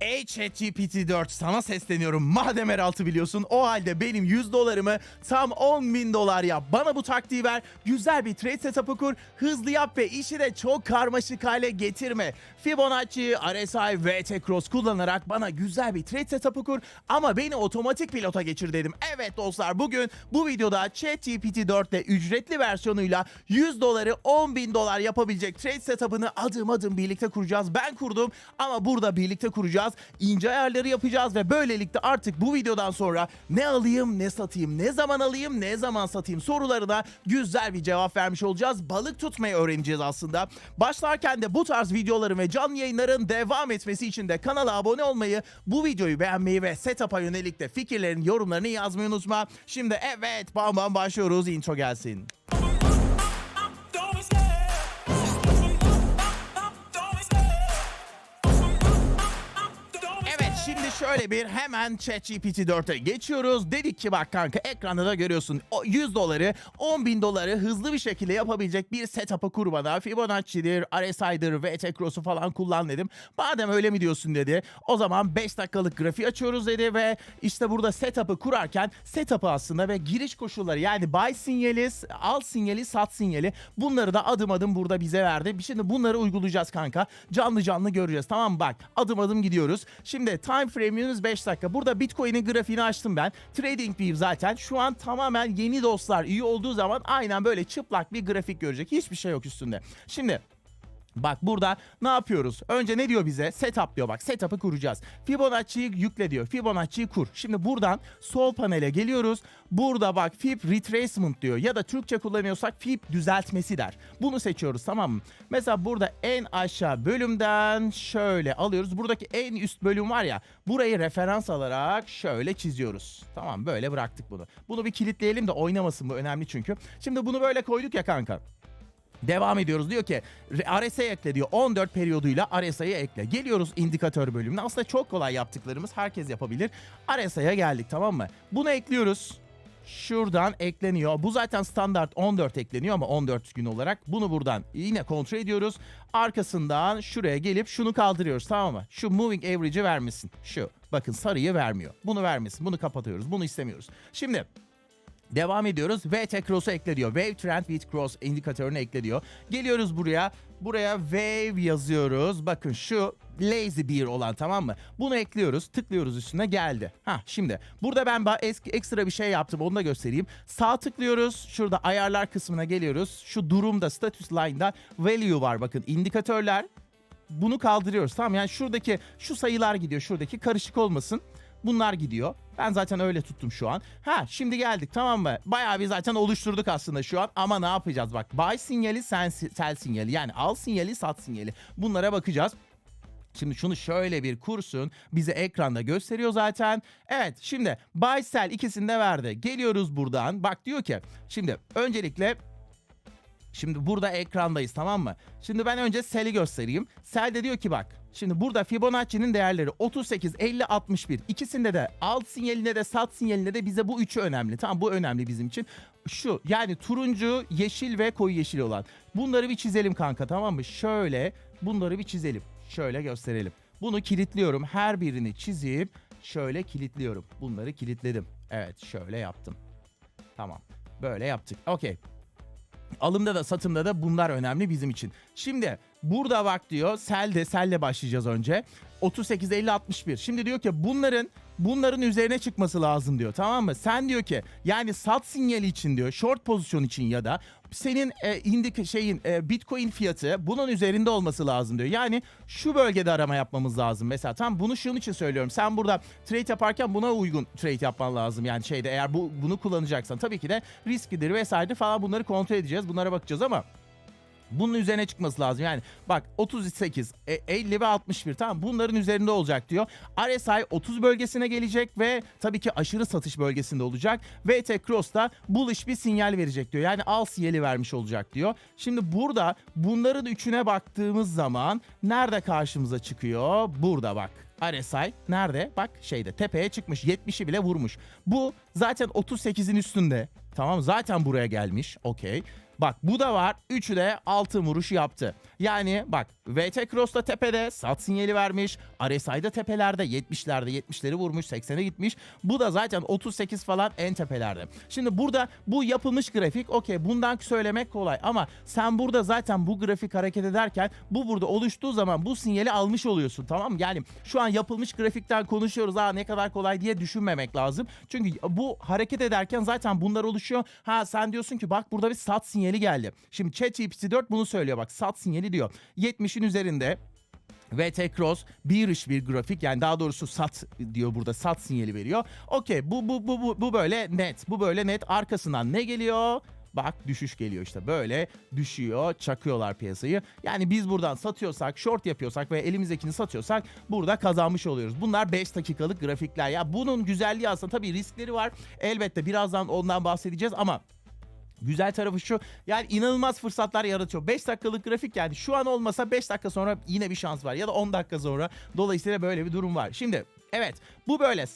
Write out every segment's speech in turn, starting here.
Ey ChatGPT 4 sana sesleniyorum. Madem R6 biliyorsun o halde benim 100 dolarımı tam 10 bin dolar yap. Bana bu taktiği ver. Güzel bir trade setup'ı kur. Hızlı yap ve işi de çok karmaşık hale getirme. Fibonacci, RSI, VT Cross kullanarak bana güzel bir trade setup'ı kur. Ama beni otomatik pilota geçir dedim. Evet dostlar bugün bu videoda ChatGPT 4 ile ücretli versiyonuyla 100 doları 10 bin dolar yapabilecek trade setup'ını adım adım birlikte kuracağız. Ben kurdum ama burada birlikte kuracağız. İnce ayarları yapacağız ve böylelikle artık bu videodan sonra ne alayım ne satayım, ne zaman alayım ne zaman satayım sorularına güzel bir cevap vermiş olacağız. Balık tutmayı öğreneceğiz aslında. Başlarken de bu tarz videoların ve canlı yayınların devam etmesi için de kanala abone olmayı, bu videoyu beğenmeyi ve setup'a yönelik de fikirlerin, yorumlarını yazmayı unutma. Şimdi evet bam bam başlıyoruz. Intro gelsin. Şöyle bir hemen ChatGPT 4'e geçiyoruz. Dedik ki bak kanka ekranda da görüyorsun o 100 doları 10 bin doları hızlı bir şekilde yapabilecek bir setup'ı kur bana. Fibonacci'dir, RSI'dir, VT Cross'u falan kullan dedim. Madem öyle mi diyorsun dedi. O zaman 5 dakikalık grafiği açıyoruz dedi ve işte burada setup'ı kurarken setup'ı aslında ve giriş koşulları yani buy sinyali, al sinyali, sat sinyali bunları da adım adım burada bize verdi. Şimdi bunları uygulayacağız kanka. Canlı canlı göreceğiz tamam? Bak adım adım gidiyoruz. Şimdi time frame'imiz 5 dakika. Burada Bitcoin'in grafiğini açtım ben. TradingView zaten şu an tamamen yeni dostlar iyi olduğu zaman aynen böyle çıplak bir grafik görecek. Hiçbir şey yok üstünde. Şimdi Bak burada ne yapıyoruz? Önce ne diyor bize? Setup diyor bak. Setup'ı kuracağız. Fibonacci'yi yükle diyor. Fibonacci'yi kur. Şimdi buradan sol panele geliyoruz. Burada bak Fib retracement diyor. Ya da Türkçe kullanıyorsak Fib düzeltmesi der. Bunu seçiyoruz tamam mı? Mesela burada en aşağı bölümden şöyle alıyoruz. Buradaki en üst bölüm var ya. Burayı referans alarak şöyle çiziyoruz. Tamam böyle bıraktık bunu. Bunu bir kilitleyelim de oynamasın bu önemli çünkü. Şimdi bunu böyle koyduk ya kanka. Devam ediyoruz. Diyor ki RSI ekle diyor. 14 periyoduyla RSI'yi ekle. Geliyoruz indikatör bölümüne. Aslında çok kolay yaptıklarımız. Herkes yapabilir. RSI'ye geldik tamam mı? Bunu ekliyoruz. Şuradan ekleniyor. Bu zaten standart 14 ekleniyor ama 14 gün olarak. Bunu buradan yine kontrol ediyoruz. Arkasından şuraya gelip şunu kaldırıyoruz tamam mı? Şu moving average'i vermesin. Şu. Bakın sarıyı vermiyor. Bunu vermesin. Bunu kapatıyoruz. Bunu istemiyoruz. Şimdi Devam ediyoruz. VT Cross'u ekle diyor. Wave Trend with Cross indikatörünü ekle diyor. Geliyoruz buraya. Buraya Wave yazıyoruz. Bakın şu Lazy Bear olan tamam mı? Bunu ekliyoruz. Tıklıyoruz üstüne geldi. Ha şimdi burada ben eski ekstra bir şey yaptım. Onu da göstereyim. Sağ tıklıyoruz. Şurada ayarlar kısmına geliyoruz. Şu durumda status line'da value var. Bakın indikatörler. Bunu kaldırıyoruz. Tamam yani şuradaki şu sayılar gidiyor. Şuradaki karışık olmasın. Bunlar gidiyor. Ben zaten öyle tuttum şu an. Ha şimdi geldik tamam mı? Bayağı bir zaten oluşturduk aslında şu an. Ama ne yapacağız bak. Buy sinyali, sell, sell sinyali. Yani al sinyali, sat sinyali. Bunlara bakacağız. Şimdi şunu şöyle bir kursun. Bize ekranda gösteriyor zaten. Evet şimdi buy sell ikisini de verdi. Geliyoruz buradan. Bak diyor ki şimdi öncelikle Şimdi burada ekrandayız tamam mı? Şimdi ben önce Sel'i göstereyim. Sel de diyor ki bak. Şimdi burada Fibonacci'nin değerleri 38, 50, 61. İkisinde de alt sinyalinde de sat sinyalinde de bize bu üçü önemli. Tamam bu önemli bizim için. Şu yani turuncu, yeşil ve koyu yeşil olan. Bunları bir çizelim kanka tamam mı? Şöyle bunları bir çizelim. Şöyle gösterelim. Bunu kilitliyorum. Her birini çizip şöyle kilitliyorum. Bunları kilitledim. Evet şöyle yaptım. Tamam. Böyle yaptık. Okey. Alımda da satımda da bunlar önemli bizim için. Şimdi burada bak diyor selde selle başlayacağız önce. 38 50 61. Şimdi diyor ki bunların bunların üzerine çıkması lazım diyor. Tamam mı? Sen diyor ki yani sat sinyali için diyor, short pozisyon için ya da senin e, indik şeyin e, Bitcoin fiyatı bunun üzerinde olması lazım diyor. Yani şu bölgede arama yapmamız lazım. Mesela tam bunu şunun için söylüyorum. Sen burada trade yaparken buna uygun trade yapman lazım. Yani şeyde eğer bu bunu kullanacaksan tabii ki de riskidir vesaire falan bunları kontrol edeceğiz. Bunlara bakacağız ama bunun üzerine çıkması lazım. Yani bak 38, e, 50 ve 61 tamam bunların üzerinde olacak diyor. RSI 30 bölgesine gelecek ve tabii ki aşırı satış bölgesinde olacak. VT Cross da bullish bir sinyal verecek diyor. Yani al sinyali vermiş olacak diyor. Şimdi burada bunların üçüne baktığımız zaman nerede karşımıza çıkıyor? Burada bak. RSI nerede? Bak şeyde tepeye çıkmış. 70'i bile vurmuş. Bu zaten 38'in üstünde. Tamam zaten buraya gelmiş. Okey. Bak bu da var. Üçü de altın vuruş yaptı. Yani bak VT Cross'ta tepede sat sinyali vermiş. RSI'da tepelerde 70'lerde 70'leri vurmuş 80'e gitmiş. Bu da zaten 38 falan en tepelerde. Şimdi burada bu yapılmış grafik okey bundan söylemek kolay ama sen burada zaten bu grafik hareket ederken bu burada oluştuğu zaman bu sinyali almış oluyorsun tamam mı? Yani şu an yapılmış grafikten konuşuyoruz ha ne kadar kolay diye düşünmemek lazım. Çünkü bu hareket ederken zaten bunlar oluşuyor. Ha sen diyorsun ki bak burada bir sat sinyali geldi. Şimdi ChatGPT 4 bunu söylüyor bak sat sinyali diyor. 70'in üzerinde VT Cross bearish bir grafik yani daha doğrusu sat diyor burada sat sinyali veriyor. Okey bu, bu, bu, bu, bu böyle net bu böyle net arkasından ne geliyor? Bak düşüş geliyor işte böyle düşüyor çakıyorlar piyasayı. Yani biz buradan satıyorsak short yapıyorsak ve elimizdekini satıyorsak burada kazanmış oluyoruz. Bunlar 5 dakikalık grafikler ya bunun güzelliği aslında tabii riskleri var. Elbette birazdan ondan bahsedeceğiz ama Güzel tarafı şu yani inanılmaz fırsatlar yaratıyor. 5 dakikalık grafik yani şu an olmasa 5 dakika sonra yine bir şans var ya da 10 dakika sonra. Dolayısıyla böyle bir durum var. Şimdi evet bu böyle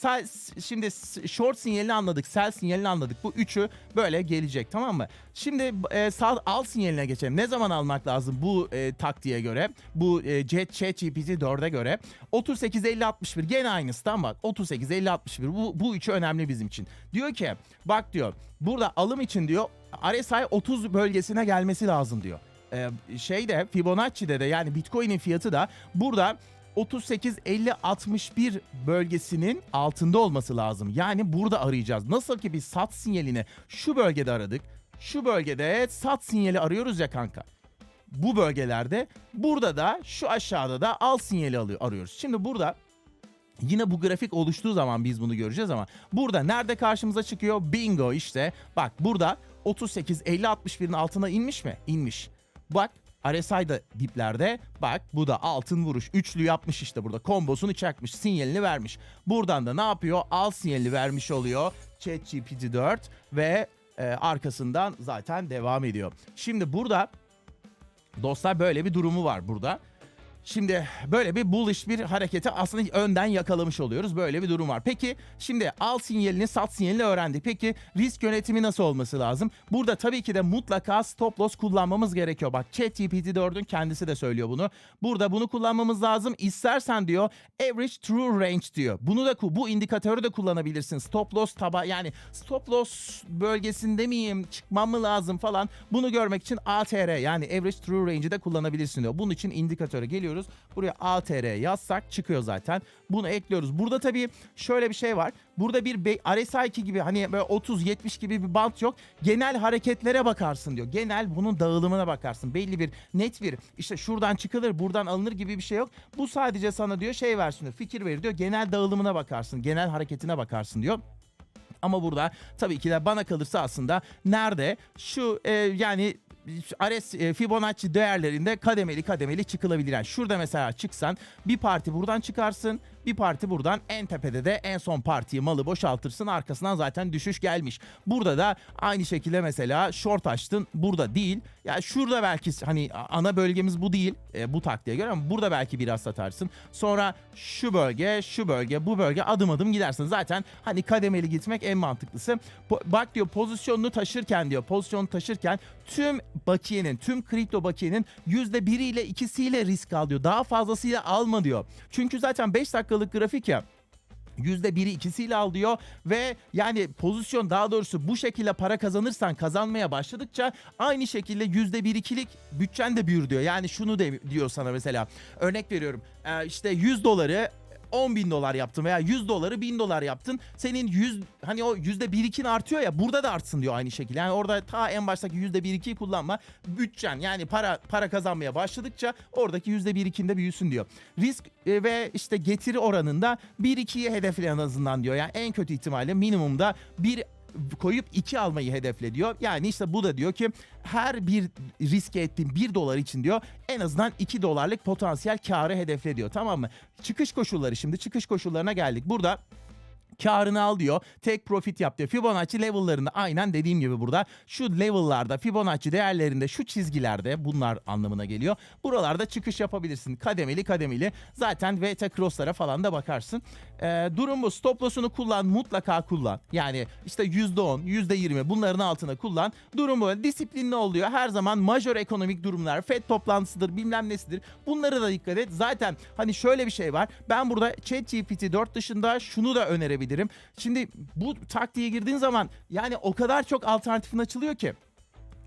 şimdi short sinyalini anladık, sell sinyalini anladık. Bu üçü böyle gelecek tamam mı? Şimdi e, sal al sinyaline geçelim. Ne zaman almak lazım bu e, taktiğe göre? Bu e, ChatGPT 4'e göre 38 50 61 gene aynısı tamam bak 38 50 61 bu bu üçü önemli bizim için. Diyor ki bak diyor burada alım için diyor RSI 30 bölgesine gelmesi lazım diyor. Ee, şeyde Fibonacci'de de yani Bitcoin'in fiyatı da burada 38 50 61 bölgesinin altında olması lazım. Yani burada arayacağız. Nasıl ki biz sat sinyalini şu bölgede aradık. Şu bölgede sat sinyali arıyoruz ya kanka. Bu bölgelerde burada da şu aşağıda da al sinyali alıyor, arıyoruz. Şimdi burada Yine bu grafik oluştuğu zaman biz bunu göreceğiz ama burada nerede karşımıza çıkıyor? Bingo işte. Bak burada 38 50 61'in altına inmiş mi? İnmiş. Bak RSI da diplerde. Bak bu da altın vuruş. Üçlü yapmış işte burada. Kombosunu çakmış. Sinyalini vermiş. Buradan da ne yapıyor? Al sinyalini vermiş oluyor. ChatGPT 4 ve e, arkasından zaten devam ediyor. Şimdi burada dostlar böyle bir durumu var burada. Şimdi böyle bir bullish bir hareketi aslında önden yakalamış oluyoruz. Böyle bir durum var. Peki şimdi al sinyalini sat sinyalini öğrendik. Peki risk yönetimi nasıl olması lazım? Burada tabii ki de mutlaka stop loss kullanmamız gerekiyor. Bak ChatGPT 4'ün kendisi de söylüyor bunu. Burada bunu kullanmamız lazım. İstersen diyor average true range diyor. Bunu da bu indikatörü de kullanabilirsin. Stop loss taba yani stop loss bölgesinde miyim? Çıkmam mı lazım falan. Bunu görmek için ATR yani average true range'i de kullanabilirsin diyor. Bunun için indikatöre geliyoruz. Buraya ATR yazsak çıkıyor zaten. Bunu ekliyoruz. Burada tabii şöyle bir şey var. Burada bir be- RSI2 gibi hani böyle 30-70 gibi bir bant yok. Genel hareketlere bakarsın diyor. Genel bunun dağılımına bakarsın. Belli bir net bir işte şuradan çıkılır buradan alınır gibi bir şey yok. Bu sadece sana diyor şey versin diyor. Fikir verir diyor. Genel dağılımına bakarsın. Genel hareketine bakarsın diyor. Ama burada tabii ki de bana kalırsa aslında nerede şu e, yani RS e, Fibonacci değerlerinde kademeli kademeli çıkılabilir. Yani şurada mesela çıksan bir parti buradan çıkarsın bir parti buradan en tepede de en son partiyi malı boşaltırsın arkasından zaten düşüş gelmiş. Burada da aynı şekilde mesela short açtın burada değil. Ya yani şurada belki hani ana bölgemiz bu değil e, bu taktiğe göre ama burada belki biraz satarsın. Sonra şu bölge şu bölge bu bölge adım adım gidersin. Zaten hani kademeli gitmek en mantıklısı. Bak diyor pozisyonunu taşırken diyor pozisyonunu taşırken tüm bakiyenin tüm kripto bakiyenin %1 ile ikisiyle risk al diyor. Daha fazlasıyla alma diyor. Çünkü zaten 5 dakikalık grafik ya. %1'i ikisiyle al diyor ve yani pozisyon daha doğrusu bu şekilde para kazanırsan kazanmaya başladıkça aynı şekilde %1 ikilik bütçen de büyür diyor. Yani şunu de diyor sana mesela örnek veriyorum Ee, işte 100 doları 10 bin dolar yaptın veya 100 doları 1000 dolar yaptın. Senin 100 hani o yüzde bir ikin artıyor ya burada da artsın diyor aynı şekilde. Yani orada ta en baştaki yüzde bir ikiyi kullanma. Bütçen yani para para kazanmaya başladıkça oradaki yüzde bir ikinde büyüsün diyor. Risk e, ve işte getiri oranında 1-2'yi hedefle en azından diyor. Yani en kötü ihtimalle minimumda bir koyup 2 almayı hedefle diyor. Yani işte bu da diyor ki her bir riske ettiğin 1 dolar için diyor en azından 2 dolarlık potansiyel karı hedefle diyor. Tamam mı? Çıkış koşulları şimdi çıkış koşullarına geldik. Burada karını al diyor. Tek profit yap diyor. Fibonacci level'larında aynen dediğim gibi burada şu level'larda Fibonacci değerlerinde şu çizgilerde bunlar anlamına geliyor. Buralarda çıkış yapabilirsin. Kademeli kademeli. Zaten VT Cross'lara falan da bakarsın. Ee, durum bu. Stop loss'unu kullan. Mutlaka kullan. Yani işte %10, %20 bunların altına kullan. Durum bu. Disiplinli oluyor. Her zaman majör ekonomik durumlar, FED toplantısıdır, bilmem nesidir. Bunlara da dikkat et. Zaten hani şöyle bir şey var. Ben burada ChatGPT 4 dışında şunu da önerebilirim. Şimdi bu taktiğe girdiğin zaman yani o kadar çok alternatifin açılıyor ki.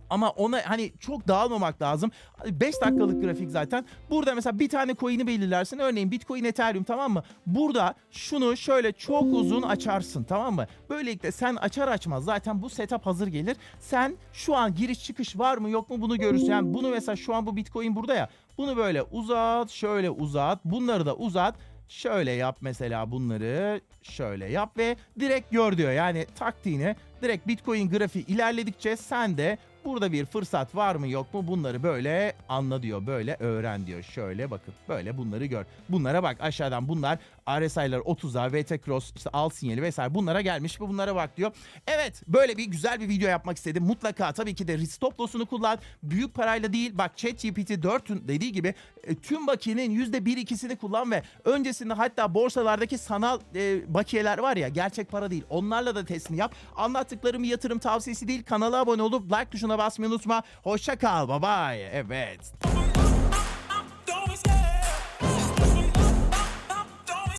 Ama ona hani çok dağılmamak lazım. 5 dakikalık grafik zaten. Burada mesela bir tane coin'i belirlersin. Örneğin Bitcoin, Ethereum tamam mı? Burada şunu şöyle çok uzun açarsın tamam mı? Böylelikle sen açar açmaz zaten bu setup hazır gelir. Sen şu an giriş çıkış var mı yok mu bunu görürsün. Yani bunu mesela şu an bu Bitcoin burada ya. Bunu böyle uzat, şöyle uzat. Bunları da uzat. Şöyle yap mesela bunları şöyle yap ve direkt gör diyor. Yani taktiğini direkt Bitcoin grafiği ilerledikçe sen de burada bir fırsat var mı yok mu bunları böyle anla diyor. Böyle öğren diyor. Şöyle bakın böyle bunları gör. Bunlara bak aşağıdan bunlar RSI'lar 30'a, VT Cross işte al sinyali vesaire bunlara gelmiş ve bunlara bak diyor. Evet böyle bir güzel bir video yapmak istedim. Mutlaka tabii ki de stop loss'unu kullan. Büyük parayla değil bak ChatGPT 4'ün dediği gibi e, tüm bakiyenin %1-2'sini kullan ve öncesinde hatta borsalardaki sanal e, bakiyeler var ya gerçek para değil. Onlarla da testini yap. Anlattıklarım yatırım tavsiyesi değil. Kanala abone olup like tuşuna basmayı unutma. Hoşça kal. Bye bye. Evet.